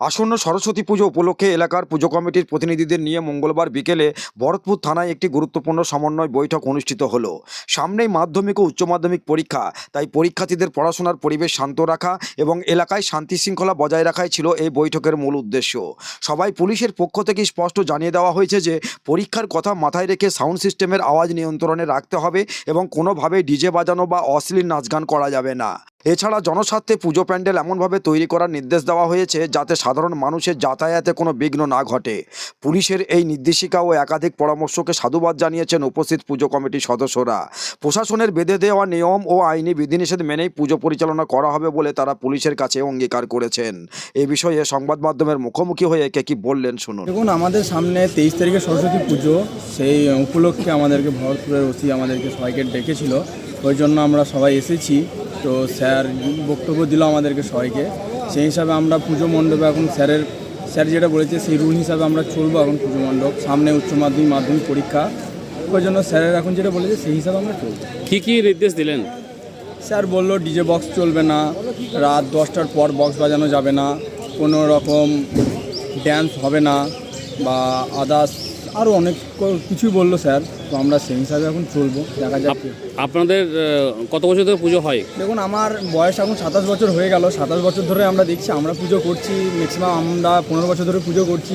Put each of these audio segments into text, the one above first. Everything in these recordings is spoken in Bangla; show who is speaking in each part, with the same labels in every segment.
Speaker 1: আসন্ন সরস্বতী পুজো উপলক্ষে এলাকার পুজো কমিটির প্রতিনিধিদের নিয়ে মঙ্গলবার বিকেলে ভরতপুর থানায় একটি গুরুত্বপূর্ণ সমন্বয় বৈঠক অনুষ্ঠিত হলো। সামনেই মাধ্যমিক ও উচ্চ মাধ্যমিক পরীক্ষা, তাই পরীক্ষার্থীদের পড়াশোনার পরিবেশ শান্ত রাখা এবং এলাকায় শান্তি শৃঙ্খলা বজায় রাখাই ছিল এই বৈঠকের মূল উদ্দেশ্য। সবাই পুলিশের পক্ষ থেকে স্পষ্ট জানিয়ে দেওয়া হয়েছে যে, পরীক্ষার কথা মাথায় রেখে সাউন্ড সিস্টেমের আওয়াজ নিয়ন্ত্রণে রাখতে হবে এবং কোনোভাবেই ডিজে বাজানো বা অশ্লীল নাচ গান করা যাবে না। এছাড়া জনস্বার্থে পুজো প্যান্ডেল এমনভাবে তৈরি করার নির্দেশ দেওয়া হয়েছে যাতে সাধারণ মানুষের যাতায়াতে কোনো বিঘ্ন না ঘটে। পুলিশের এই নির্দেশিকা ও একাধিক পরামর্শকে সাধুবাদ জানিয়েছেন উপস্থিত পুজো কমিটির সদস্যরা। প্রশাসনের বেঁধে দেওয়া নিয়ম ও আইনি বিধিনিষেধ মেনেই পুজো পরিচালনা করা হবে বলে তারা পুলিশের কাছে অঙ্গীকার করেছেন। এ বিষয়ে সংবাদ মাধ্যমের মুখোমুখি হয়ে কে কি বললেন শুনুন।
Speaker 2: দেখুন, আমাদের সামনে তেইশ তারিখে সরস্বতী পুজো, সেই উপলক্ষে আমাদেরকে ভরতপুরের ওসি আমাদেরকে সবাইকে ডেকেছিল। ওই জন্য আমরা সবাই এসেছি। তো স্যার বক্তব্য দিল আমাদেরকে সবাইকে। সেই হিসাবে আমরা পুজো মণ্ডপে এখন স্যারের স্যার যেটা বলেছে সেই রুল হিসাবে আমরা চলবো এখন পুজো মণ্ডপ। সামনে উচ্চ মাধ্যমিক মাধ্যমিক পরীক্ষা। ওই জন্য স্যারের এখন যেটা বলেছে সেই হিসাবে আমরা চলবো।
Speaker 3: কি কি নির্দেশ দিলেন?
Speaker 2: স্যার বলল ডিজে বক্স চলবে না রাত দশটার পর বক্স বাজানো যাবে না কোনো রকম ড্যান্স হবে না বা আদার্স আরও অনেক কিছুই বলল স্যার তো আমরা সেই হিসাবে এখন চলবো দেখা যাক
Speaker 3: আপনাদের কত বছর ধরে পুজো হয়?
Speaker 2: দেখুন আমার বয়স এখন সাতাশ বছর হয়ে গেল সাতাশ বছর ধরে আমরা দেখছি আমরা পুজো করছি ম্যাক্সিমাম আমরা পনেরো বছর ধরে পুজো করছি।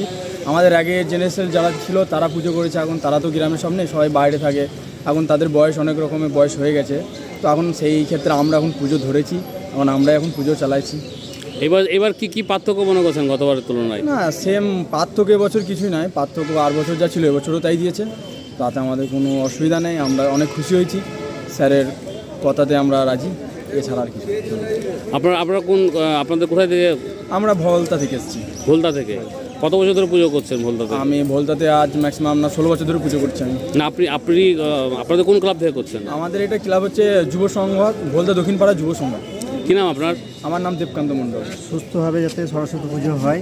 Speaker 2: আমাদের আগে জেনারেশন যারা ছিল তারা পুজো করেছে এখন তারা তো গ্রামের সামনে সবাই বাইরে থাকে। এখন তাদের বয়স অনেক রকমের বয়স হয়ে গেছে তো এখন সেই ক্ষেত্রে আমরা এখন পুজো ধরেছি এখন আমরা এখন পুজো চালাইছি।
Speaker 3: এবার এবার কি কি পার্থক্য মনে করছেন গতবারের তুলনায়?
Speaker 2: না সেম পার্থক্য এবছর কিছুই নয় পার্থক্য আর বছর যা ছিল এবছরও তাই দিয়েছে। তাতে আমাদের কোনো অসুবিধা নেই আমরা অনেক খুশি হয়েছি। স্যারের কথাতে আমরা রাজি এছাড়া আর কিছু।
Speaker 3: আপনারা আপনারা কোন আপনাদের কোথায় থেকে?
Speaker 2: আমরা ভলতা থেকে এসেছি।
Speaker 3: ভোলতা থেকে? কত বছর ধরে পুজো করছেন ভোলতাতে
Speaker 2: আমি ভোলতাতে আজ ম্যাক্সিমাম না ষোলো বছর ধরে পুজো করছি আমি।
Speaker 3: না আপনি আপনি আপনাদের কোন ক্লাব থেকে করছেন?
Speaker 2: আমাদের এটা ক্লাব হচ্ছে যুব সংঘ ভোলতা দক্ষিণপাড়া যুব সংঘ।
Speaker 3: কি নাম আপনার?
Speaker 2: আমার নাম দেবকান্ত মণ্ডল।
Speaker 4: সুস্থভাবে যাতে সরস্বতী পুজো হয়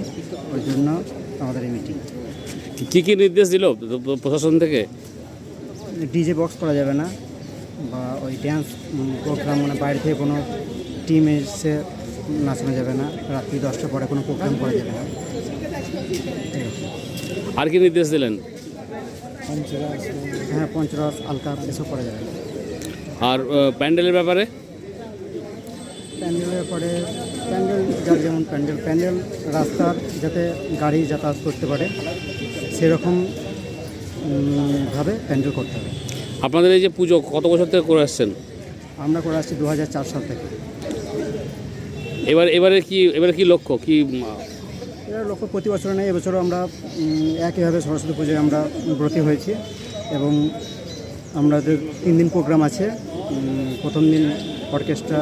Speaker 4: ওই জন্য আমাদের এই মিটিং
Speaker 3: কী কী নির্দেশ দিল প্রশাসন থেকে?
Speaker 4: ডিজে বক্স করা যাবে না বা ওই ড্যান্স প্রোগ্রাম মানে বাইরে থেকে কোনো টিম এসে নাচানো যাবে না রাত্রি দশটার পরে কোনো প্রোগ্রাম করা যাবে না।
Speaker 3: আর কি নির্দেশ দিলেন?
Speaker 4: হ্যাঁ পঞ্চরস আলকা এসব করা যাবে না।
Speaker 3: আর প্যান্ডেলের ব্যাপারে?
Speaker 4: প্যান্ডেলের পরে প্যান্ডেল যার যেমন প্যান্ডেল প্যান্ডেল রাস্তার যাতে গাড়ি যাতায়াত করতে পারে সেরকম উম, ভাবে প্যান্ডেল করতে হবে।
Speaker 3: আপনাদের এই যে পুজো কত বছর থেকে করে আসছেন?
Speaker 4: আমরা করে আসছি দু সাল থেকে।
Speaker 3: এবার এবারে কি এবারে কি লক্ষ্য? কি
Speaker 4: এর লক্ষ্য প্রতি বছর নেই এবছরও আমরা একইভাবে সরস্বতী পুজোয় আমরা ব্রতী হয়েছি এবং আমাদের তিন দিন প্রোগ্রাম আছে। প্রথম দিন অর্কেস্ট্রা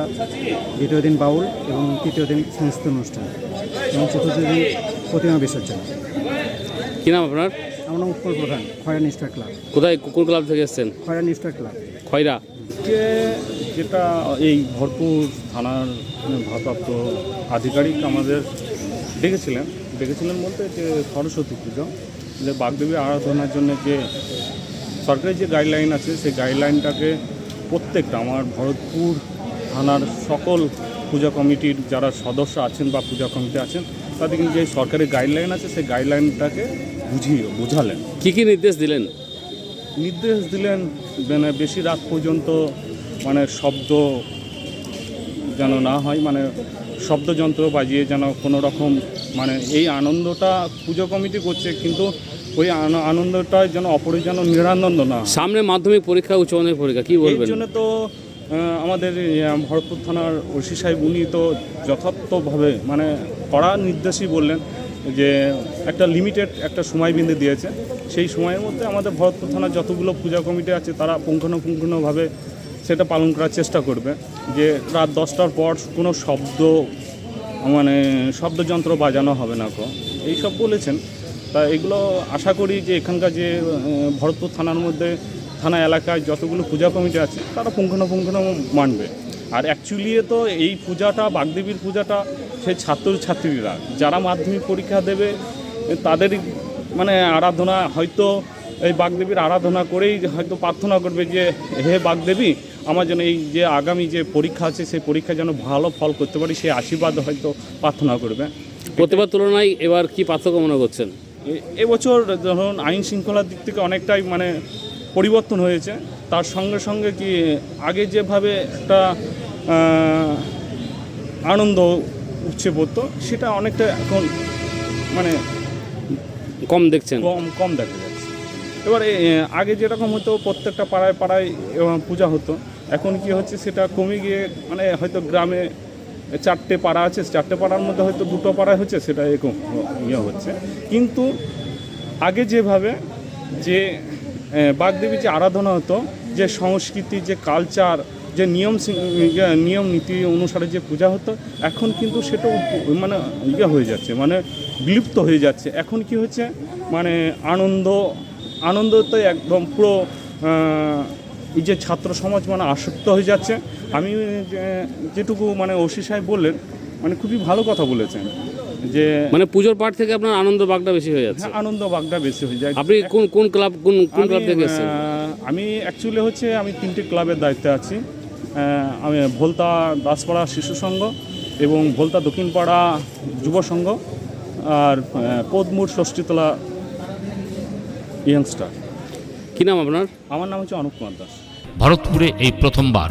Speaker 4: দ্বিতীয় দিন বাউল এবং তৃতীয় দিন সংস্কৃত অনুষ্ঠান। এবং চতুর্থ দিন প্রতিমা বিসর্জন।
Speaker 3: কি নাম আপনার?
Speaker 4: আমার নাম উৎপল প্রধান খয়রা নিষ্ঠা ক্লাব।
Speaker 3: কোথায় কোন ক্লাব থেকে এসছেন?
Speaker 4: খয়রা নিষ্ঠা ক্লাব।
Speaker 3: খয়রা।
Speaker 5: যেটা এই ভরপুর থানার ভারপ্রাপ্ত আধিকারিক আমাদের ডেকেছিলেন ডেকেছিলেন বলতে যে সরস্বতী পুজো যে বাগদেবী আরাধনার জন্য যে সরকারি যে গাইডলাইন আছে সেই গাইডলাইনটাকে প্রত্যেকটা আমার ভরতপুর থানার সকল পূজা কমিটির যারা সদস্য আছেন বা পূজা কমিটি আছেন তাদেরকে যে সরকারি গাইডলাইন আছে সেই গাইডলাইনটাকে বুঝিয়ে বোঝালেন।
Speaker 3: কি কি নির্দেশ দিলেন?
Speaker 5: নির্দেশ দিলেন মানে বেশি রাত পর্যন্ত মানে শব্দ যেন না হয় মানে শব্দযন্ত্র বাজিয়ে যেন কোনো রকম মানে এই আনন্দটা পুজো কমিটি করছে কিন্তু ওই আনন্দটা যেন অপরের যেন নিরানন্দ না।
Speaker 3: সামনে মাধ্যমিক পরীক্ষা উচ্চ মাধ্যমিক পরীক্ষা কি বলবেন?
Speaker 5: জন্য তো আমাদের ভরতপুর থানার ওসি সাহেব, উনি তো যথার্থভাবে মানে কড়া নির্দেশই বললেন যে একটা লিমিটেড একটা সময় বিন্দু দিয়েছে। সেই সময়ের মধ্যে আমাদের ভরতপুর থানার যতগুলো পূজা কমিটি আছে, তারা পুঙ্খানুপুঙ্খানুভাবে সেটা পালন করার চেষ্টা করবে। যে রাত দশটার পর কোনো শব্দ মানে শব্দযন্ত্র বাজানো হবে না কো। এইসব বলেছেন। তা এগুলো আশা করি যে এখানকার যে ভরতপুর থানার মধ্যে থানা এলাকায় যতগুলো পূজা কমিটি আছে তারা পুঙ্খানুপুঙ্খানু মানবে। আর অ্যাকচুয়ালি তো এই পূজাটা বাগদেবীর পূজাটা সেই ছাত্র ছাত্রীরা যারা মাধ্যমিক পরীক্ষা দেবে তাদের মানে আরাধনা হয়তো এই বাগদেবীর আরাধনা করেই হয়তো প্রার্থনা করবে যে হে বাগদেবী আমার যেন এই যে আগামী যে পরীক্ষা আছে সেই পরীক্ষা যেন ভালো ফল করতে পারি সেই আশীর্বাদ হয়তো প্রার্থনা করবে।
Speaker 3: প্রতিবার তুলনায় এবার কি পার্থক্য মনে করছেন?
Speaker 5: এবছর ধরুন আইন শৃঙ্খলার দিক থেকে অনেকটাই মানে পরিবর্তন হয়েছে। তার সঙ্গে সঙ্গে কি আগে যেভাবে একটা আনন্দ উচ্ছে পড়তো সেটা অনেকটা এখন মানে
Speaker 3: কম দেখছেন?
Speaker 5: কম কম দেখা যাচ্ছে। এবার আগে যেরকম হতো প্রত্যেকটা পাড়ায় পাড়ায় পূজা হতো। এখন কি হচ্ছে সেটা কমে গিয়ে মানে হয়তো গ্রামে চারটে পাড়া আছে চারটে পাড়ার মধ্যে হয়তো দুটো পাড়ায় হচ্ছে সেটা এরকম ইয়ে হচ্ছে। কিন্তু আগে যেভাবে যে বাগদেবী যে আরাধনা হতো যে সংস্কৃতি যে কালচার যে নিয়ম ইয়ে, নিয়ম নীতি অনুসারে যে পূজা হতো এখন কিন্তু সেটা মানে ইয়ে হয়ে যাচ্ছে মানে বিলুপ্ত হয়ে যাচ্ছে। এখন কি হচ্ছে? মানে আনন্দ আনন্দতে একদম পুরো এই যে ছাত্র সমাজ মানে আসক্ত হয়ে যাচ্ছে। আমি যেটুকু মানে ওসি সাহেব বললেন মানে খুবই ভালো কথা বলেছেন। যে
Speaker 3: মানে পুজোর পাঠ থেকে আপনার আনন্দ বাগটা বেশি হয়ে যাচ্ছে।
Speaker 5: হ্যাঁ, আনন্দ বাগটা বেশি হয়ে যায়।
Speaker 3: আপনি কোন কোন ক্লাব কোন কোন ক্লাব থেকে এসেছেন?
Speaker 5: আমি অ্যাকচুয়ালি হচ্ছে আমি তিনটে ক্লাবের দায়িত্বে আছি। আমি ভোলতা দাসপাড়া শিশু সংঘ এবং ভোলতা দক্ষিণপাড়া যুব সংঘ আর আহ, পদমুর ষষ্ঠীতলা ইয়ংস্টার
Speaker 3: কি নাম আপনার?
Speaker 5: আমার নাম হচ্ছে অনুপ কুমার দাস।
Speaker 6: ভারতপুরে এই প্রথমবার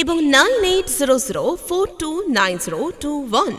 Speaker 7: এবং nine eight zero zero four two nine zero two one.